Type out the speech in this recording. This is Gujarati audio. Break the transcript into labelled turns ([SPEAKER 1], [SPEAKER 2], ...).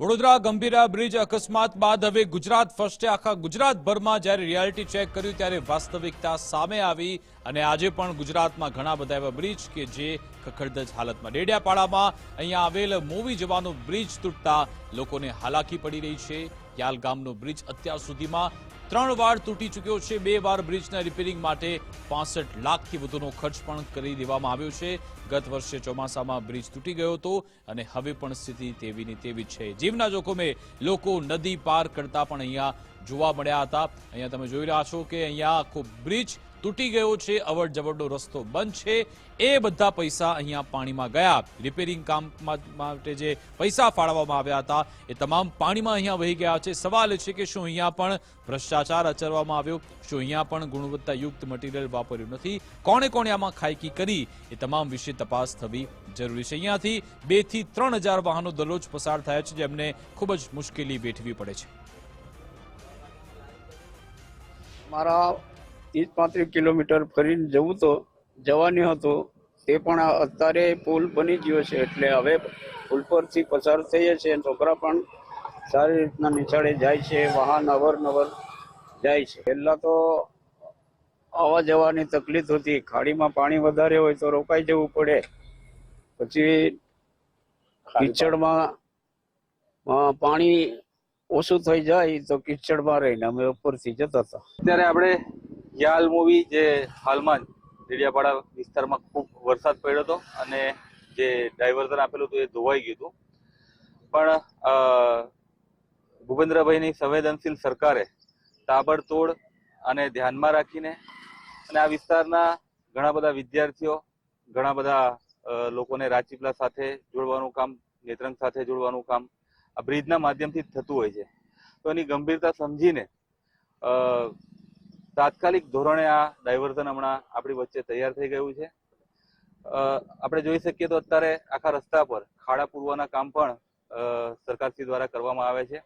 [SPEAKER 1] વડોદરા ગંભીરા બ્રિજ અકસ્માત બાદ હવે ગુજરાત ફર્સ્ટે આખા ગુજરાતભરમાં જ્યારે રિયાલિટી ચેક કર્યું ત્યારે વાસ્તવિકતા સામે આવી અને આજે પણ ગુજરાતમાં ઘણા બધા એવા બ્રિજ કે જે ખખડધજ હાલતમાં. ડેડિયાપાડામાં અહીંયા આવેલ મોવી જવાનો બ્રિજ તૂટતા લોકોને હાલાકી પડી રહી છે. યાલ ગામનો બ્રિજ અત્યાર સુધીમાં ત્રણ વાર તૂટી ચૂક્યો છે. બે વાર બ્રિજના રિપેરિંગ માટે પાસઠ લાખથી વધુનો ખર્ચ પણ કરી દેવામાં આવ્યો છે. ગત વર્ષે ચોમાસામાં બ્રિજ તૂટી ગયો હતો અને હવે પણ સ્થિતિ તેવીની તેવી છે. જીવના જોખમે લોકો નદી પાર કરતા પણ અહીંયા જોવા મળ્યા હતા. અહીંયા તમે જોઈ રહ્યા છો કે અહીંયા આખો બ્રિજ તૂટી ગયો છે અવર જવરનો રસ્તો બંધ છે. એ બધા પૈસા અહીંયા પાણીમાં ગયા. રિપેરિંગ કામ માટે જે પૈસા ફાળવવામાં આવ્યા હતા, એ તમામ પાણીમાં અહીંયા વહી ગયા છે. સવાલ છે કે શું અહીંયા પણ ભ્રષ્ટાચાર આચરવામાં આવ્યો? શું અહીંયા પણ ગુણવત્તાયુક્ત મટીરિયલ વાપર્યું નથી? કોણે કોણે આમાં ખાયકી કરી? એ તમામ વિશે તપાસ થવી જરૂરી છે. અહીંયાથી બેથી ત્રણ હજાર વાહનો દરરોજ પસાર થયા છે, જેમને ખૂબ જ મુશ્કેલી વેઠવી પડે છે.
[SPEAKER 2] મારા ત્રીસ પાંત્રીસ કિલોમીટર ફરીને જવું તો, જવાની હતું, તે પણ અત્યારે પુલ બની ગયો છે. એટલે હવે પુલ પરથી પસાર થઈએ છીએ છોકરા પણ સારી રીતના નિશાળે જાય છે, વાહન અવરનવર જાય છે. પહેલાં તો આવવા જવાની તકલીફ હતી. ખાડીમાં પાણી વધારે હોય તો રોકાઈ જવું પડે. પછી કિચડમાં પાણી ઓછું થઈ જાય તો કિચડમાં રહીને અમે ઉપરથી જતા હતા.
[SPEAKER 3] અત્યારે આપણે યાલ મૂવી જે હાલમાં જ ડેડિયાપાડા વિસ્તારમાં ખૂબ વરસાદ પડ્યો હતો અને જે ડાયવર્ઝન આપેલું હતું એ ધોવાઈ ગયું હતું. પણ ભૂપેન્દ્રભાઈની સંવેદનશીલ સરકારે તાબડતોડ અને ધ્યાનમાં રાખીને અને આ વિસ્તારના ઘણા બધા વિદ્યાર્થીઓ, ઘણા બધા લોકોને રાજપીપલા સાથે જોડવાનું કામ, નેત્રંગ સાથે જોડવાનું કામ આ બ્રિજના માધ્યમથી થતું હોય છે. તો એની ગંભીરતા સમજીને તાત્કાલિક ધોરણે આ ડાયવર્ઝન હમણાં આપણી વચ્ચે તૈયાર થઈ ગયું છે. આપણે જોઈ શકીએ તો અત્યારે આખા રસ્તા પર ખાડા પૂરવાના કામ પણ સરકારશ્રી દ્વારા કરવામાં આવે છે.